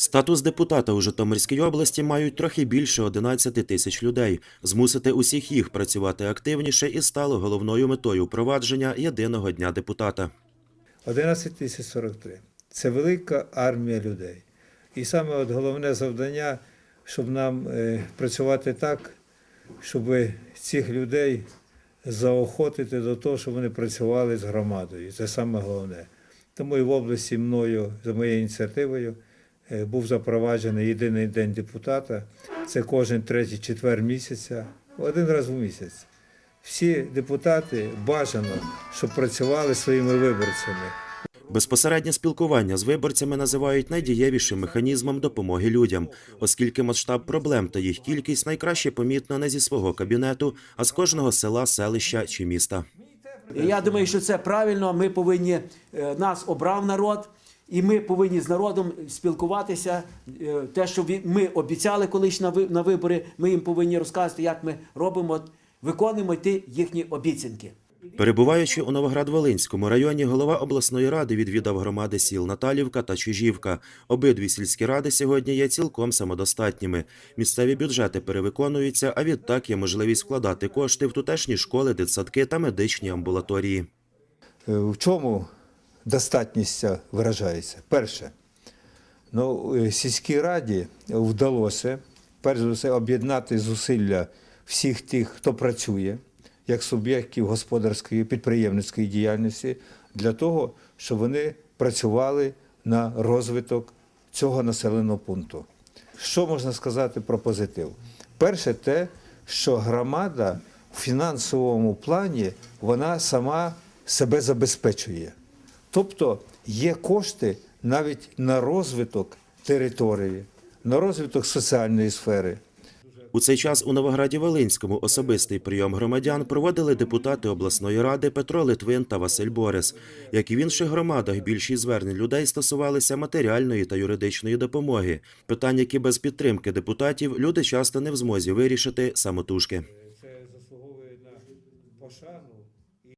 Статус депутата у Житомирській області мають трохи більше 11 тисяч людей. Змусити усіх їх працювати активніше і стало головною метою впровадження єдиного дня депутата. 11 тисяч 43. Це велика армія людей. І саме от головне завдання, щоб нам е, працювати так, щоб цих людей заохотити до того, щоб вони працювали з громадою. Це саме головне. Тому і в області мною, за моєю ініціативою, е, був запроваджений єдиний день депутата. Це кожен третій четвер місяця, один раз в місяць. Всі депутати бажано, щоб працювали своїми виборцями. Безпосереднє спілкування з виборцями називають найдієвішим механізмом допомоги людям, оскільки масштаб проблем та їх кількість найкраще помітно не зі свого кабінету, а з кожного села, селища чи міста. Я думаю, що це правильно. Ми повинні е, нас обрав народ, і ми повинні з народом спілкуватися. Е, Те, що ми обіцяли колись на вибори, ми їм повинні розказати, як ми робимо, виконуємо ті їхні обіцянки. Перебуваючи у Новоград-Волинському районі, голова обласної ради відвідав громади сіл Наталівка та Чижівка. Обидві сільські ради сьогодні є цілком самодостатніми. Місцеві бюджети перевиконуються, а відтак є можливість вкладати кошти в тутешні школи, дитсадки та медичні амбулаторії. Е, В чому достатність виражається? Перше, ну, е, сільській раді вдалося, перш за все, об'єднати зусилля всіх тих, хто працює, як суб'єктів господарської підприємницької діяльності, для того, щоб вони працювали на розвиток цього населеного пункту. Що можна сказати про позитив? Перше, те, що громада в фінансовому плані вона сама себе забезпечує. Тобто є кошти навіть на розвиток території, на розвиток соціальної сфери. У цей час у Новограді-Волинському особистий прийом громадян проводили депутати обласної ради Петро Литвин та Василь Борис. Як і в інших громадах, більшість звернень людей стосувалися матеріальної та юридичної допомоги. Питання, які без підтримки депутатів люди часто не в змозі вирішити самотужки. Це заслуговує на.